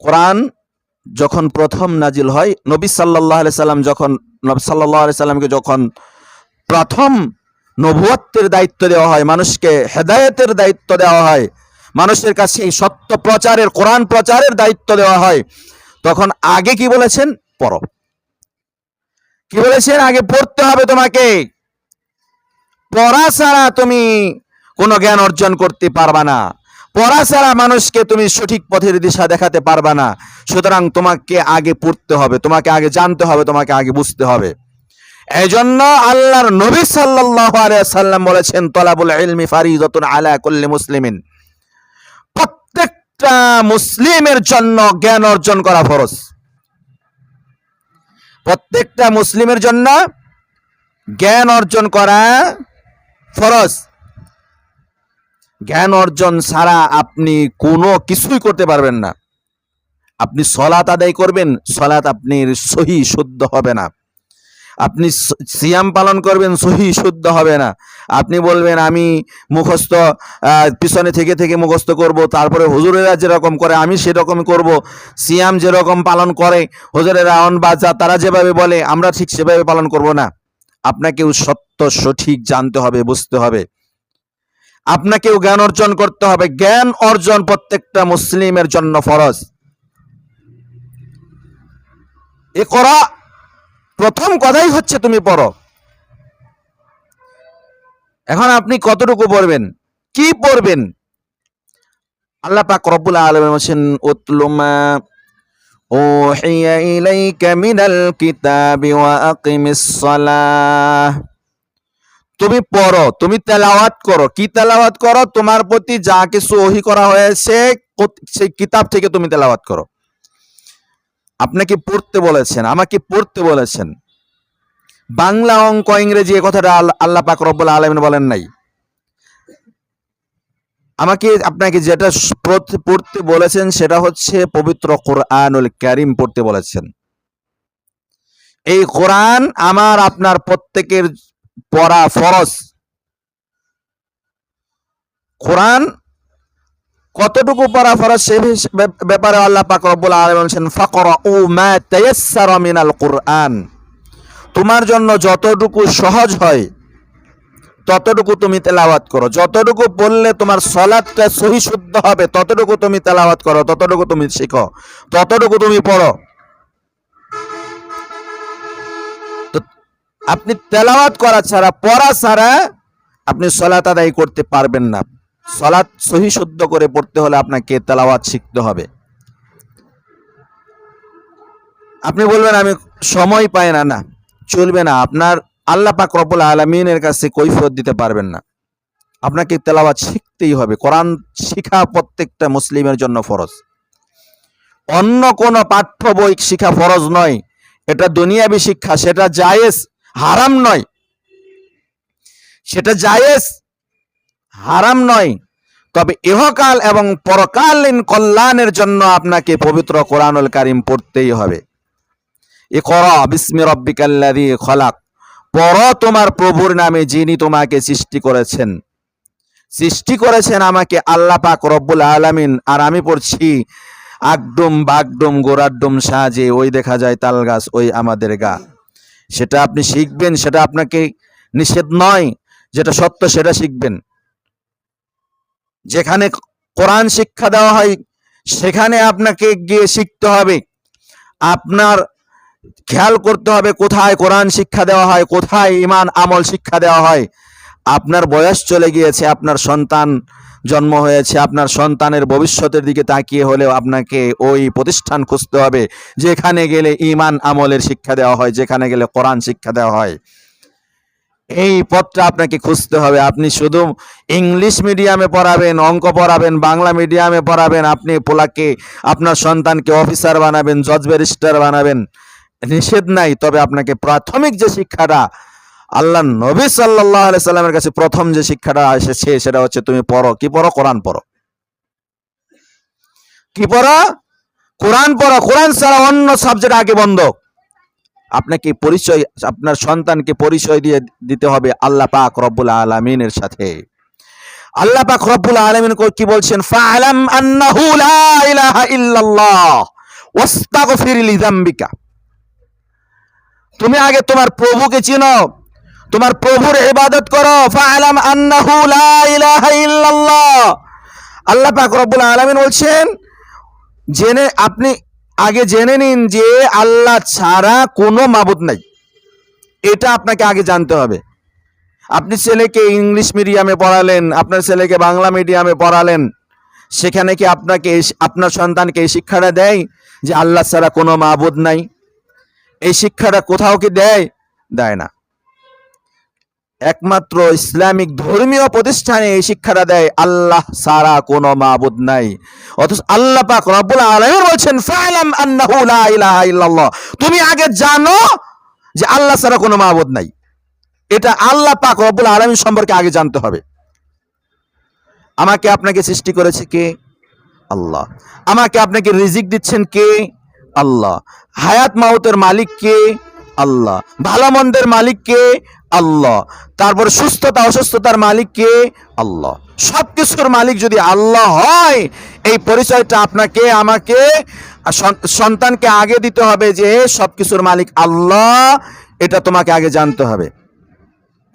কোরআন যখন প্রথম নাজিল হয়, নবী সাল্লাহ সাল্লাম যখন, নবী সাল্লাহ সাল্লামকে যখন প্রথম নবুয়ত্বের দায়িত্ব দেওয়া হয়, মানুষকে হেদায়েতের দায়িত্ব দেওয়া হয়, মানুষের কাছে এই সত্য প্রচারের, কোরআন প্রচারের দায়িত্ব দেওয়া হয়, তখন আগে কি বলেছেন? পড়ো। কি বলেছেন? আগে পড়তে হবে তোমাকে। পড়া ছাড়া তুমি কোনো জ্ঞান অর্জন করতে পারবা না। পড়া ছাড়া মানুষকে তুমি সঠিক পথের দিশা দেখাতে পারবা না। সুতরাং তোমাকে আগে পড়তে হবে, তোমাকে আগে জানতে হবে, তোমাকে আগে বুঝতে হবে। এই জন্য আল্লাহর নবী সাল্লাম বলেছেন মুসলিমিন। প্রত্যেকটা মুসলিমের জন্য জ্ঞান অর্জন করা ফরজ। প্রত্যেকটা মুসলিমের জন্য জ্ঞান অর্জন করা ফরজ। জ্ঞান অর্জন ছাড়া আপনি কোনো কিছুই করতে পারবেন না। আপনি সলাত আদায় করবেন সলাত আপনি সহি শুদ্ধ হবে না। আপনি সিয়াম পালন করবেন, সহি শুদ্ধ হবে না। আপনি বলবেন, আমি মুখস্থ পিছনে থেকে থেকে মুখস্থ করব, তারপরে হুজুরেরা যেরকম করে, আমি সেরকম করব। সিয়াম যেরকম পালন করে, হুজুরেরা অন বাজা তারা যেভাবে বলে, আমরা ঠিক সেভাবে পালন করব না। আপনাকেও সত্য সঠিক জানতে হবে, বুঝতে হবে। আপনাকেও জ্ঞান অর্জন করতে হবে। জ্ঞান অর্জন প্রত্যেকটা মুসলিমের জন্য ফরজ। এ করা প্রথম কথাই হচ্ছে তুমি পড়ো। এখন আপনি কতটুকু পড়বেন? কি পড়বেন? আল্লাহ পাক রব্বুল আলামিন বলেন উতলুমা ওহিয়া ইলাইকা মিনাল কিতাবি ওয়া আকিমিস সালাহ। তুমি পড়ো, তুমি তেলাওয়াত করো। কি তেলাওয়াত করো? তোমার প্রতি যা কিছু ওহি করা হয়েছে সেই কিতাব থেকে তুমি তেলাওয়াত করো। আপনাকে পড়তে বলেছেন? আমাকে পড়তে বলেছেন। বাংলা অঙ্ক ইংরেজি এ কথাটা আল্লাহ পাক রব্বুল আলামিন বলেন নাই। আমাকে আপনাকে যেটা পড়তে- বলেছেন সেটা হচ্ছে পবিত্র কোরআনুল কারিম পড়তে বলেছেন। এই কোরআন আমার আপনার প্রত্যেকের পড়া ফরজ। কোরআন কতটুকু পড়া ফরজ সে ব্যাপারে আল্লাহ পাক রব্বুল বলেছেন ফাকরা ও মা তায়াসসারা মিনাল কোরআন। তোমার জন্য যতটুকু সহজ হয়, ততটুকু তুমি তেলাওয়াত করো। যতটুকু বললে তোমার সলাদটা সহি শুদ্ধ হবে, ততটুকু তুমি তেলাওয়াত করো, ততটুকু তুমি শিখো, ততটুকু তুমি পড়ো। আপনি তেলাওয়াত করা ছাড়া, পড়া ছাড়া আপনি সলাত আদায় করতে পারবেন না। সলাৎ সহি শুদ্ধ করে পড়তে হলে আপনাকে তেলাওয়াত শিখতে হবে। আপনি বলবেন, আমি সময় পাই না। না, চলবে না। আপনার আল্লাহ পাক রব্বুল আলমিনের কাছে কৈফিয়ত দিতে পারবেন না। আপনাকে তেলাওয়াত শিখতেই হবে। কোরআন শিখা প্রত্যেকটা মুসলিমের জন্য ফরজ। অন্য কোন পাঠ্য বই শিখা ফরজ নয়। এটা দুনিয়াবি শিক্ষা, সেটা জায়েজ। হারাম নয়। সেটা জায়েজ, হারাম নয়। তবে ইহকাল এবং পরকালীন কল্যাণের জন্য আপনাকে পবিত্র কোরআনুল কারিম পড়তেই হবে। ইকরা বিস্মি রব্বিকাল্লাযী খলাক। পড়ো তোমার প্রভুর নামে যিনি তোমাকে সৃষ্টি করেছেন। সৃষ্টি করেছেন আমাকে আল্লাহ পাক রব্বুল আলামিন। আর আমি পড়ছি আগডুম বাগডুম গোড়াডুম সাজে, ওই দেখা যায় তাল গাছ, ওই আমাদের গা। সেটা আপনি শিখবেন, সেটা আপনাকে নিষেধ নয়, যেটা সত্য সেটা শিখবেন। যেখানে কোরআন শিক্ষা দেওয়া হয়, সেখানে আপনাকে গিয়ে শিখতে হবে। আপনার খেয়াল করতে হবে কোথায় কোরআন শিক্ষা দেওয়া হয়, কোথায় ইমান আমল শিক্ষা দেওয়া হয়। আপনার বয়স চলে গিয়েছে, আপনার সন্তান জন্ম হয়েছে, আপনার সন্তানের ভবিষ্যতের দিকে তাকিয়ে হলেও আপনাকে ওই প্রতিষ্ঠান খুঁজতে হবে, যেখানে গেলে ইমান আমলের শিক্ষা দেওয়া হয়, যেখানে গেলে কোরআন শিক্ষা দেওয়া হয়। এই পথটা আপনাকে খুঁজতে হবে। আপনি শুধু ইংলিশ মিডিয়ামে পড়াবেন, অঙ্ক পড়াবেন, বাংলা মিডিয়ামে পড়াবেন, আপনি পোলাকে, আপনার সন্তানকে অফিসার বানাবেন, জজ ব্যারিস্টার বানাবেন, নিষেধ নাই। তবে আপনাকে প্রাথমিক যে শিক্ষাটা আল্লাহ নবী সাল্লাহ আলি সাল্লামের কাছে প্রথম যে শিক্ষাটা এসেছে সেটা হচ্ছে তুমি পড়ো। কি পড়ো? কোরআন পড়ো। কি পড়ো? কোরআন পড়ো। কোরআন ছাড়া অন্য সাবজেক্ট আগে বন্ধ। আপনাকে পরিচয়, আপনার সন্তানকে পরিচয় দিয়ে দিতে হবে আল্লাহ পাক রব্বুল আলমিনের সাথে। আল্লাহ পাক রব্বুল আলামিন কো- বলছেন? তুমি আগে তোমার প্রভুকে চিনো। তোমার প্রভুর ইবাদত করো। ফাআলাম আন্নাহু লা ইলাহা ইল্লাল্লাহ। আল্লাহ পাক রব্বুল আলামিন বলছেন, জেনে আপনি আগে জেনে নিন যে আল্লাহ ছাড়া কোনো মাবুদ নাই। এটা আপনাকে আগে জানতে হবে। আপনি ছেলেকে ইংলিশ মিডিয়ামে পড়ালেন, আপনার ছেলেকে বাংলা মিডিয়ামে পড়ালেন, সেখানে কি আপনাকে, আপনার সন্তানকে এই শিক্ষাটা দেয় যে আল্লাহ ছাড়া কোনো মাবুদ নাই? এই শিক্ষাটা কোথাও কি দেয়? দেয় না। একমাত্র ইসলামিক ধর্মীয় প্রতিষ্ঠানে এই শিক্ষাটা দেয় আল্লাহ সারা কোনো মাবুদ নাই। অথচ আল্লাহ পাক রব্বুল আলামিন বলছেন তুমি আগে জানো যে আল্লাহ সারা কোনো মাবুদ নাই। এটা আল্লাহ পাক রব্বুল আলামিন সম্পর্কে আগে জানতে হবে। আমাকে আপনাকে সৃষ্টি করেছে কে? আল্লাহ। আমাকে আপনাকে রিজিক দিচ্ছেন কে? আল্লাহ। হায়াত মাউতের মালিক কে? আল্লাহ। ভালো মন্দের মালিক কে? আল্লাহ। তারপর সুস্থতা, অসুস্থতার মালিক কে? আল্লাহ। সব কিছুর মালিক যদি আল্লাহ হয়, এই পরিচয়টা আপনাকে, আমাকে সন্তানকে আগে দিতে হবে যে সব কিছুর মালিক আল্লাহ, এটা তোমাকে আগে জানতে হবে।